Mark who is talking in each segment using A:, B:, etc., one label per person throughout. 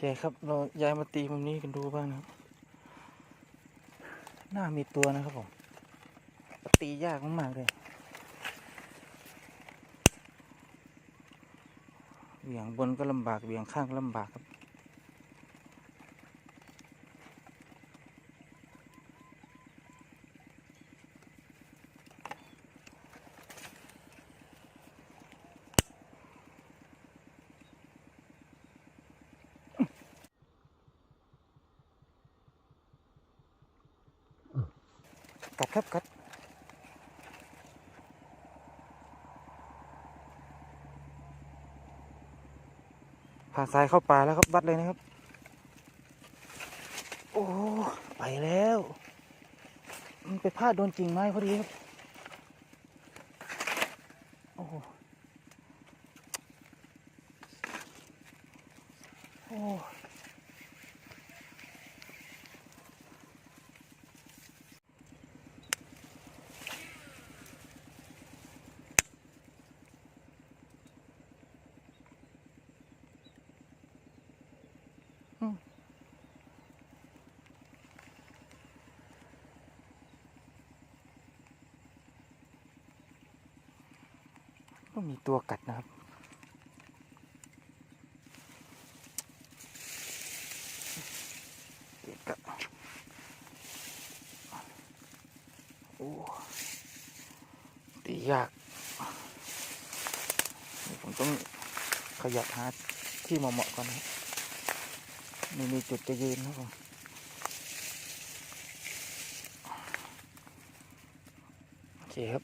A: เคครับ เราย้ายมาตีมุมนี้กันดูบ้างนะครับน่ามีตัวนะครับผม ตียากมากๆเลยเหวี่ยงบนก็ลำบากเหวี่ยงข้างก็ลำบากครับ กัดครับกัดผ่าสายเข้าป่าแล้วครับวัดเลยนะครับ โอ้ไปแล้ว มันไปพลาดโดนกิ่งไม้พอดีครับโอ้โหโอ้ ก็มีตัวกัดนะครับ เกะกะโอ้ตียากผมต้องขยับหาที่เหมาะๆก่อนนะ ไม่มีจุดจะยืนครับผมโอเคครับ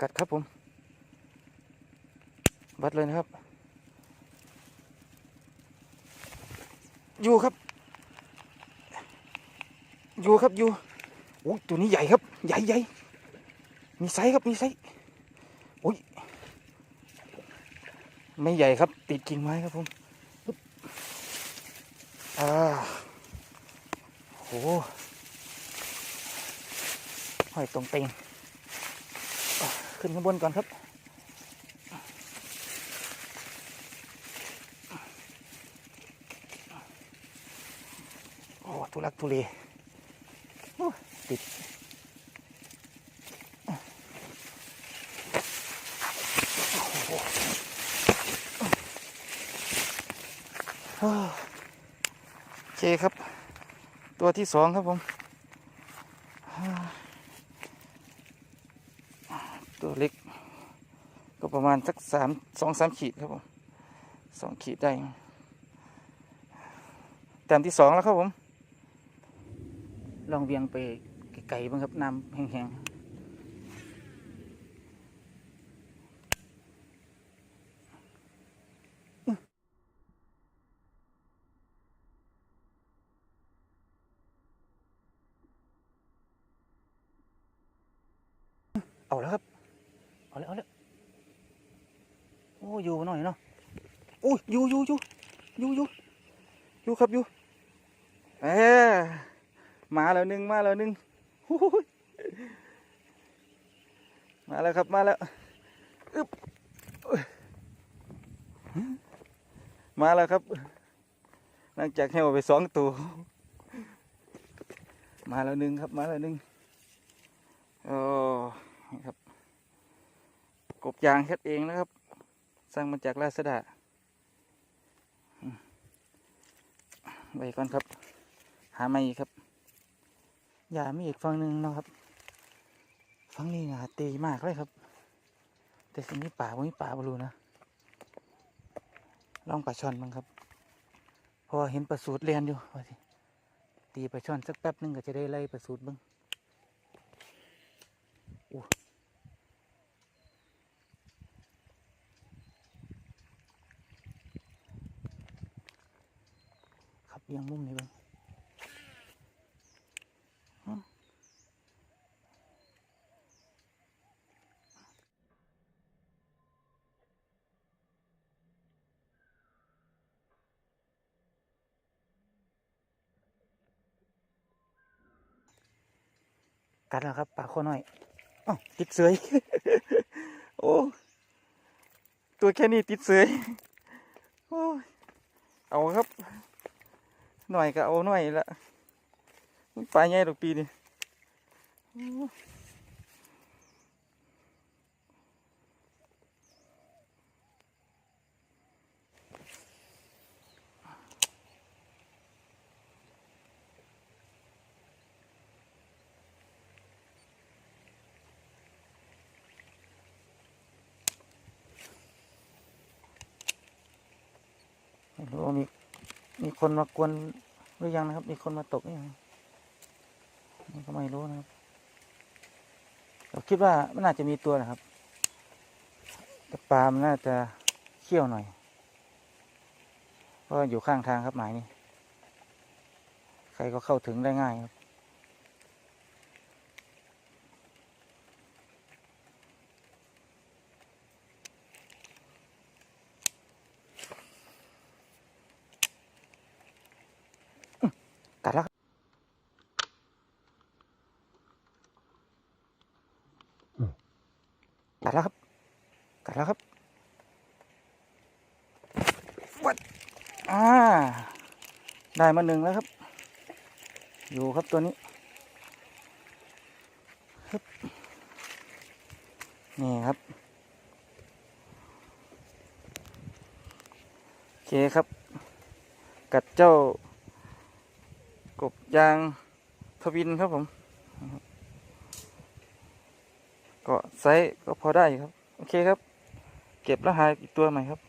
A: กัดครับผมวัดเลยนะครับ อยู่ครับ อยู่ครับอยู่โอ้ตัวนี้ใหญ่ครับ ใหญ่ใหญ่มีไซส์ครับ มีไซส์ อ้ยไม่ใหญ่ครับ ติดกิ่งไม้ครับผมอ่าโหห้อยตรงเต็งขึ้นข้างบนก่อนครับโอ้ทุลักทุเลติดโอ้โห โอเคครับ ตัวที่สองครับผม ตัวเล็ก ก็ประมาณสักสามสองสามขีดครับผมสองขีดได้แต้มที่สองแล้วครับผม ลองเวียงไปไกลๆบ้างครับน้ำแห้งๆ เอาแล้วครับ เอาแล้วเอาแล้วโอ้อยู่หน่อยเนาะโอ้ยอยู่อยู่อยู่อยู่อยู่อยู่ครับอยู่เออมาแล้วหนึ่งมาแล้วหนึ่งมาแล้วครับมาแล้วอึ๊บมาแล้วครับ หลังจากให้ออกไปสองตัว มาแล้วหนึ่งครับมาแล้วหนึ่งโอ้นี่ครับ กบยางแค่เองนะครับ สร้างมาจากราษฎาไว้ก่อนครับ หามาอีกครับอย่ามีอีกฝั่งหนึ่งนะครับฝั่งนี้นะตีมากเลยครับ แต่สิ่งนี้ป่าบ่มีป่าบรูนะลองปลาช่อนบ้างครับ พอเห็นปลาสูตรเรียนอยู่ว่าสิตีปลาช่อนสักแป๊บหนึงก็จะได้ไล่ปลาสูตรบ้างอู้ครับ เอียงมุมนี้เบ้างกัดแล้วครับปลาข้อน้อยอ๋อติดเสยตัวแค่นี้ติดเสยโอ้เอาครับ หน่อยก็เอาหน่อยละปลาใหญ่ดอกปีนี่โอ้ไม่รู้ว่า มีคนมากวนหรือยังนะครับ มีคนมาตกหรือยังนี่ก็ไม่รู้นะครับเราคิดว่ามันน่าจะมีตัวนะครับ แต่ปลามันน่าจะเขี้ยวหน่อย เพราะอยู่ข้างทางครับหมายนี้ ใครก็เข้าถึงได้ง่ายครับ กัดแล้วครับ กัดแล้วครับ กัดแล้วครับวัดอ่า ได้มาหนึ่งแล้วครับ อยู่ครับตัวนี้ฮึบนี่ครับโอเคครับ กัดเจ้ากบยางทวินครับผม ก็ไซส์ก็พอได้ครับ โอเคครับ เก็บแล้วหาอีกตัวใหม่ครับ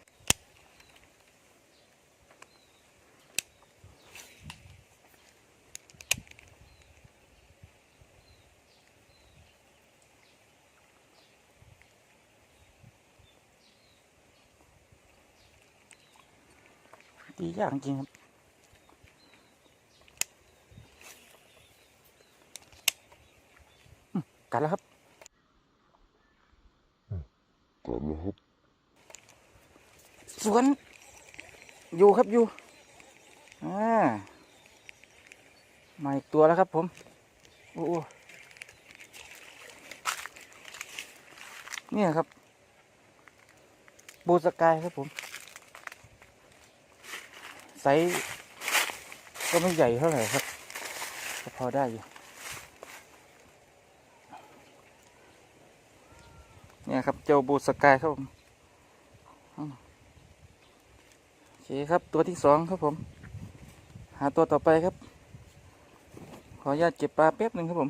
A: ดียากจริงครับกัดแล้วครับ
B: กัดแล้วครับ
A: สวน อยู่ครับอยู่อ่ามาอีกตัวแล้วครับผม โอ้โหเนี่ยครับ บูสกายครับผม ไซส์ก็ไม่ใหญ่เท่าไหร่ครับ พอได้อยู่ เนี่ยครับเจ้าบูสกายครับผมอืมโอเคครับตัวที่สองครับผม หาตัวต่อไปครับ ขออนุญาตเก็บปลาแป๊บหนึ่งครับผม